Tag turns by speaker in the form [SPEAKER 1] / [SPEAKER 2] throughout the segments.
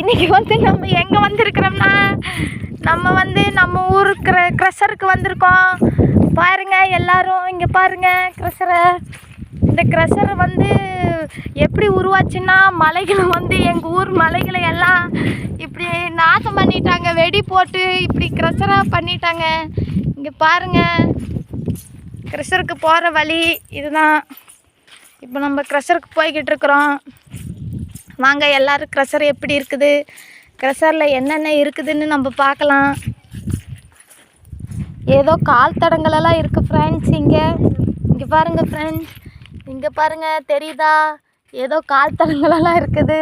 [SPEAKER 1] இன்னைக்கு வந்து நம்ம எங்கே வந்திருக்கிறோம்னா நம்ம வந்து நம்ம ஊர் க்ரெஷருக்கு வந்திருக்கோம். பாருங்க எல்லாரும் இங்கே பாருங்க க்ரெஷரை இந்த க்ரெஷர் வந்து எப்படி உருவாச்சுன்னா மலைகளை வந்து எங்கள் ஊர் மலைகளை எல்லாம் இப்படி நாசம் பண்ணிட்டாங்க வெடி போட்டு இப்படி க்ரெஷராக பண்ணிட்டாங்க. இங்கே பாருங்க க்ரெஷருக்கு போகிற வழி இதுதான். இப்போ நம்ம க்ரெஷருக்கு போய்கிட்டு இருக்கிறோம். வாங்க எல்லாரும் க்ரெஷர் எப்படி இருக்குது? க்ரெஷரில் என்னென்ன இருக்குதுன்னு நம்ம பார்க்கலாம். ஏதோ கால் தடங்களெல்லாம் இருக்குது ஃப்ரெண்ட்ஸ் இங்கே. இங்கே பாருங்கள் ஃப்ரெண்ட்ஸ் இங்கே பாருங்கள் தெரியுதா? ஏதோ கால் தடங்களெல்லாம் இருக்குது.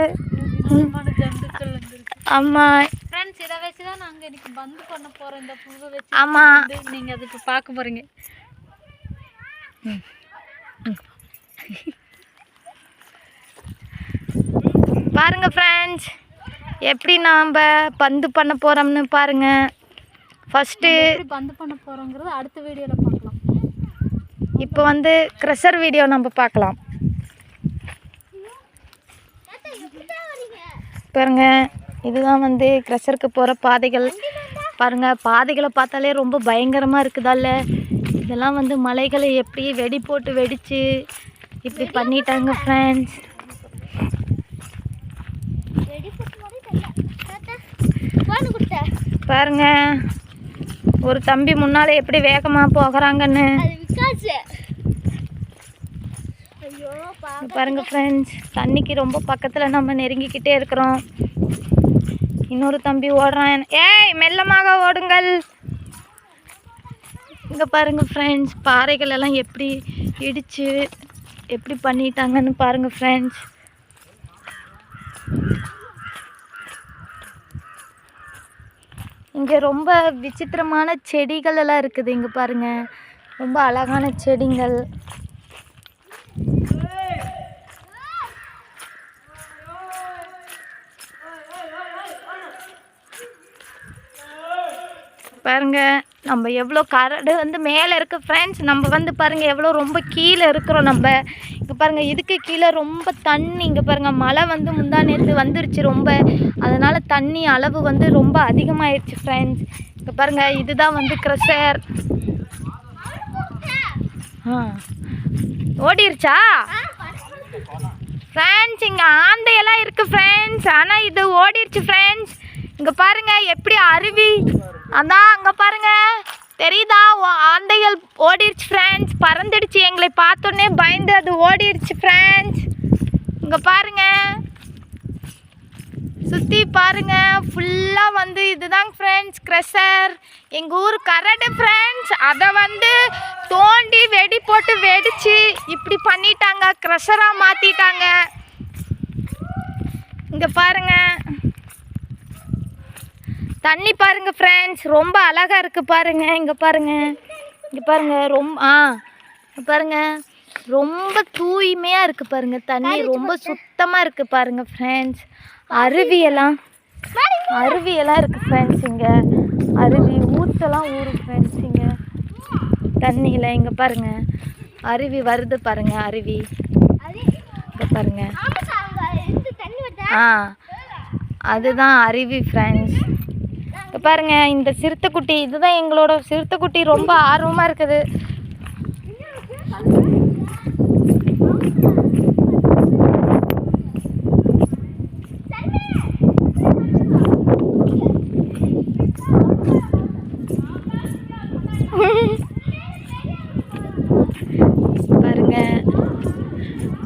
[SPEAKER 1] ஆமாம்
[SPEAKER 2] ஃப்ரெண்ட்ஸ் இதை வச்சு தான் நாங்கள் இன்னைக்கு பந்து பண்ண போகிறோம் இந்த பூவை வச்சு
[SPEAKER 1] ஆமாம்
[SPEAKER 2] நீங்கள் அது இப்போ பார்க்க போகிறீங்க
[SPEAKER 1] பாருங்க ஃப்ரெண்ட்ஸ் எப்படி நாம் பந்து பண்ண போகிறோம்னு பாருங்கள் ஃபஸ்ட்டு
[SPEAKER 2] பந்து பண்ண போகிறோங்கிறது அடுத்த வீடியோவில் பார்க்கலாம்.
[SPEAKER 1] இப்போ வந்து க்ரெஷர் வீடியோ நம்ம பார்க்கலாம். பாருங்க இதுதான் வந்து க்ரெஷருக்கு போகிற பாதைகள். பாருங்க பாதைகளை பார்த்தாலே ரொம்ப பயங்கரமாக இருக்குதால்ல? இதெல்லாம் வந்து மலைகளை எப்படி வெடி போட்டு வெடித்து இப்படி பண்ணிட்டாங்க ஃப்ரெண்ட்ஸ் பாருங்க. ஒரு தம்பி முன்னால் எப்படி வேகமாக போகிறாங்கன்னு. பாருங்க ஃப்ரெண்ட்ஸ் தண்ணிக்கு ரொம்ப பக்கத்தில் நம்ம நெருங்கிக்கிட்டே இருக்கிறோம். இன்னொரு தம்பி ஓடுறான். ஏய் மெல்லமாக ஓடுங்கள். இங்கே பாருங்க ஃப்ரெண்ட்ஸ் பாறைகள் எல்லாம் எப்படி இடிச்சு எப்படி பண்ணிட்டாங்கன்னு பாருங்க ஃப்ரெண்ட்ஸ் இங்கே ரொம்ப விசித்திரமான செடிகள் எல்லாம் இருக்குது இங்கே பாருங்க. ரொம்ப அழகான செடிகள் பாருங்க நம்ம எவ்வளோ கரடு வந்து மேலே இருக்க ஃப்ரெண்ட்ஸ் நம்ம வந்து பாருங்கள் எவ்வளோ ரொம்ப கீழே இருக்கிறோம் நம்ம. இங்கே பாருங்கள் இதுக்கு கீழே ரொம்ப தண்ணி. இங்கே பாருங்க மழை வந்து முந்தா நேற்று வந்துருச்சு ரொம்ப. அதனால் தண்ணி அளவு வந்து ரொம்ப அதிகமாயிருச்சு ஃப்ரெண்ட்ஸ் இங்கே பாருங்கள் இதுதான் வந்து க்ரெஷர் ஆ. ஓடிருச்சா? ஃப்ரெண்ட்ஸ் இங்கே ஆந்தையெல்லாம் இருக்குது ஃப்ரெண்ட்ஸ் ஆனால் இது ஓடிருச்சு ஃப்ரெண்ட்ஸ் இங்கே பாருங்கள் எப்படி அருவி. அதான் அங்கே பாருங்கள் தெரியுதா? ஓ- ஓடிடுச்சு ஃப்ரெண்ட்ஸ் பறந்துடுச்சு எங்களை பார்த்தோன்னே பயந்து அது ஓடிடுச்சு ஃப்ரெண்ட்ஸ் இங்கே பாருங்க. சுற்றி பாருங்க. ஃபுல்லாக வந்து இதுதாங்க ஃப்ரெண்ட்ஸ் க்ரெஷர் எங்கள் ஊர் கரடு ஃப்ரெண்ட்ஸ் அதை வந்து தோண்டி வெடி போட்டு வெடிச்சு இப்படி பண்ணிட்டாங்க. க்ரெஷராக மாற்றிட்டாங்க இங்கே பாருங்க. தண்ணி பாருங்க ஃப்ரெண்ட்ஸ் ரொம்ப அழகாக இருக்குது பாருங்க. இங்கே பாருங்கள் இங்கே பாருங்க ரொம்ப ஆ இங்க பாருங்க. ரொம்ப தூய்மையாக இருக்குது பாருங்க தண்ணி ரொம்ப சுத்தமாக இருக்குது பாருங்க ஃப்ரெண்ட்ஸ் அருவியெல்லாம் அருவியெல்லாம் இருக்குது ஃப்ரெண்ட்ஸ் இங்கே. அருவி ஊத்தெல்லாம் ஊறும் ஃப்ரெண்ட்ஸ் இங்கே. தண்ணியில் இங்கே பாருங்க. அருவி வருது பாருங்க அருவி. இங்கே பாருங்க. ஆ அதுதான் அருவி ஃப்ரெண்ட்ஸ் பாருங்கள் பாருங்க இந்த சிறுத்தைக்குட்டி இதுதான் எங்களோட சிறுத்தைக்குட்டி. ரொம்ப ஆர்வமாக இருக்குது. பாருங்க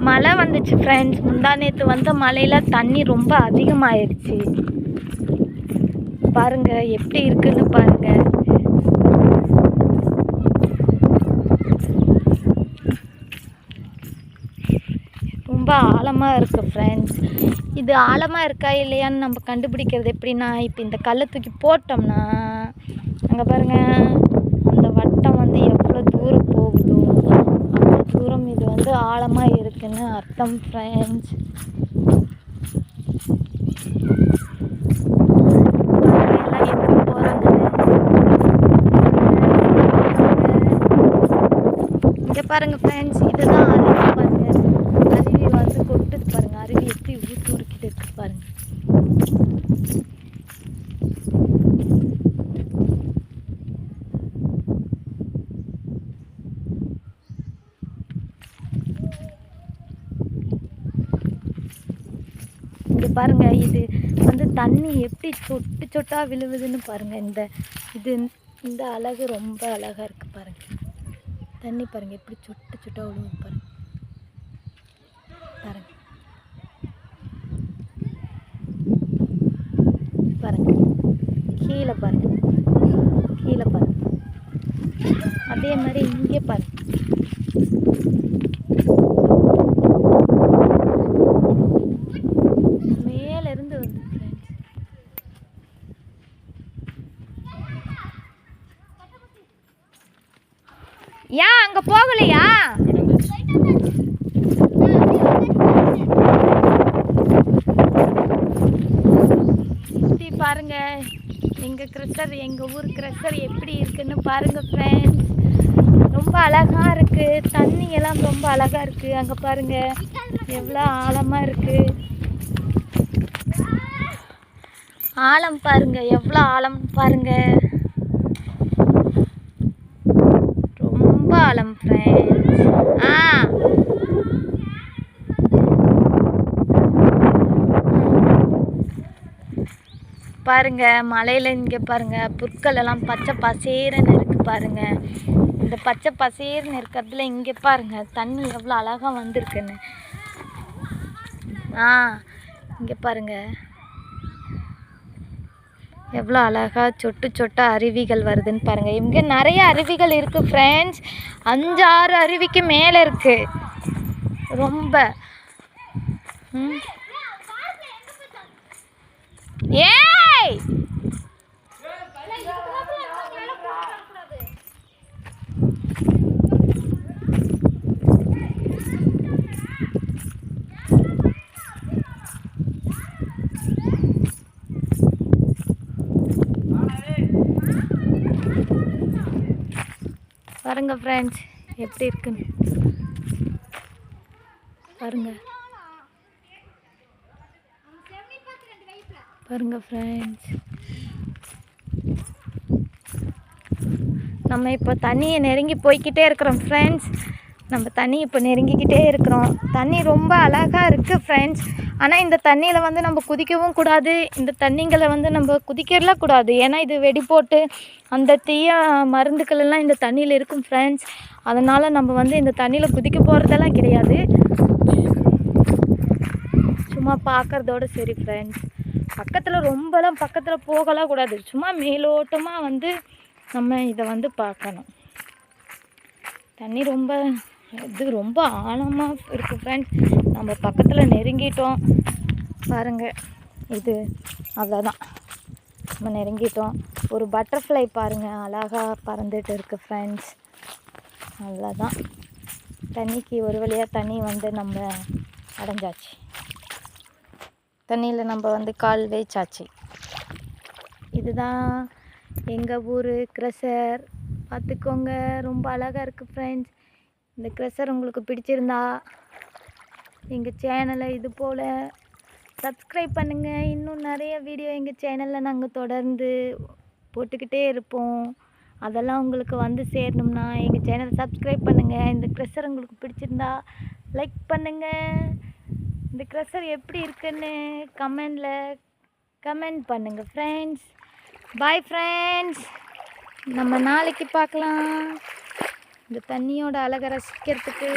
[SPEAKER 1] மழை வந்துச்சு ஃப்ரெண்ட்ஸ் முந்தா நேற்று வந்த மழையில் தண்ணி ரொம்ப அதிகமாகிடுச்சு பாருங்க எப்படி இருக்குன்னு பாருங்க. ரொம்ப ஆழமாக இருக்குது ஃப்ரெண்ட்ஸ் இது ஆழமாக இருக்கா இல்லையான்னு நம்ம கண்டுபிடிக்கிறது எப்படின்னா இப்போ இந்த கல்லை தூக்கி போட்டோம்னா அங்கே பாருங்க அந்த வட்டம் வந்து எவ்வளோ தூரம் போகுதோ அவ்வளோ தூரம் இது வந்து ஆழமாக இருக்குன்னு அர்த்தம் ஃப்ரெண்ட்ஸ் இங்கே பாருங்கள் ஃப்ரெண்ட்ஸ் இதுதான் அருவி பாருங்கள் அருவி வந்து கொட்டுது பாருங்கள் அருவி எப்படி ஊற்று உருக்கிட்டு இருக்கு பாருங்கள் இங்கே பாருங்கள் இது வந்து தண்ணி எப்படி சொட்டு சொட்டாக விழுவுதுன்னு பாருங்கள் இந்த இது இந்த அழகு ரொம்ப அழகாக இருக்குது தண்ணி பாருங்கள் எப்படி சொட்டு சொட்டாக விழுவுது பாருங்க. பாருங்க. பாருங்க. கீழே பாருங்க. கீழே பாருங்க. அதே மாதிரி இங்கே பாருங்க மேல இருந்து வந்து friends. ஏன் அங்கே போகலையா? சுத்தி பாருங்க. எங்க கிரஷர் எங்க ஊர் கிரஷர் எப்படி இருக்குன்னு பாருங்க ஃப்ரெண்ட்ஸ் ரொம்ப அழகா இருக்கு. தண்ணி எல்லாம் ரொம்ப அழகா இருக்கு. அங்க பாருங்க. எவ்வளோ ஆழமா இருக்கு. ஆழம் பாருங்க. எவ்வளோ ஆழம் பாருங்க ரொம்ப ஆழம் ஃப்ரெண்ட்ஸ் ஆ ah. பாருங்க மலையில் இங்கே பாருங்க புற்கள் எல்லாம் பச்சை பசேர்னு இருக்குது பாருங்க. இந்த பச்சை பசேர்னு இருக்கிறதுல இங்கே பாருங்க தண்ணி எவ்வளோ அழகாக வந்திருக்குன்னு. ஆ இங்கே பாருங்கள் எவ்வளோ அழகா சொட்டு சொட்டாக அருவிகள் வருதுன்னு பாருங்கள் இங்கே நிறைய அருவிகள் இருக்குது ஃப்ரெண்ட்ஸ் அஞ்சாறு அருவிக்கு மேலே இருக்கு. ரொம்ப. ம். ஏய் பாருங்க ஃப்ரெண்ட்ஸ் எப்படி இருக்குன்னு. பாருங்க. பாருங்க ஃப்ரெண்ட்ஸ் நம்ம இப்போ தண்ணியை நெருங்கி போய்கிட்டே இருக்கிறோம் ஃப்ரெண்ட்ஸ் நம்ம தண்ணி இப்போ நெருங்கிக்கிட்டே இருக்கிறோம். தண்ணி ரொம்ப அழகாக இருக்குது ஃப்ரெண்ட்ஸ் ஆனால் இந்த தண்ணியில் வந்து நம்ம குதிக்கவும் கூடாது. இந்த தண்ணிங்களை வந்து நம்ம குதிக்கிறலாம் கூடாது. ஏன்னா இது வெடி போட்டு அந்த தீய மருந்துக்களெல்லாம் இந்த தண்ணியில் இருக்கும் ஃப்ரெண்ட்ஸ் அதனால் நம்ம வந்து இந்த தண்ணியில் குதிக்க போகிறதெல்லாம் கிடையாது. சும்மா பார்க்குறதோட சரி ஃப்ரெண்ட்ஸ் பக்கத்தில் ரொம்பலாம் பக்கத்தில் போகலாம் கூடாது. சும்மா மேலோட்டமாக வந்து நம்ம இதை வந்து பார்க்கணும். தண்ணி ரொம்ப இது ரொம்ப ஆழமாக இருக்குது ஃப்ரெண்ட்ஸ் நம்ம பக்கத்தில் நெருங்கிட்டோம். பாருங்கள் இது அவ்வளோதான் நம்ம நெருங்கிட்டோம். ஒரு பட்டர்ஃப்ளை பாருங்கள் அழகாக பறந்துட்டு இருக்கு ஃப்ரெண்ட்ஸ் அவ்வளோதான் தண்ணிக்கு ஒரு வழியாக தண்ணி வந்து நம்ம அடைஞ்சாச்சு. தண்ணியில் நம்ம வந்து கால் வைச்சாச்சு. இதுதான் எங்கள் ஊர் க்ரெஷர் பார்த்துக்கோங்க ரொம்ப அழகாக இருக்குது ஃப்ரெண்ட்ஸ் இந்த க்ரெஷர் உங்களுக்கு பிடிச்சிருந்தா எங்கள் சேனலை இது போல் சப்ஸ்கிரைப் பண்ணுங்கள் இன்னும் நிறைய வீடியோ எங்கள் சேனலில் நாங்கள் தொடர்ந்து போட்டுக்கிட்டே இருப்போம். அதெல்லாம் உங்களுக்கு வந்து சேரணும்னா எங்கள் சேனலை சப்ஸ்கிரைப் பண்ணுங்கள் இந்த க்ரெஷர் உங்களுக்கு பிடிச்சிருந்தா லைக் பண்ணுங்கள் இந்த க்ரெஷர் எப்படி இருக்குன்னு கமெண்டில் கமெண்ட் பண்ணுங்கள் ஃப்ரெண்ட்ஸ் பாய் ஃப்ரெண்ட்ஸ் நம்ம நாளைக்கு பார்க்கலாம். இந்த தண்ணியோட அழகை ரசிக்கிறதுக்கு.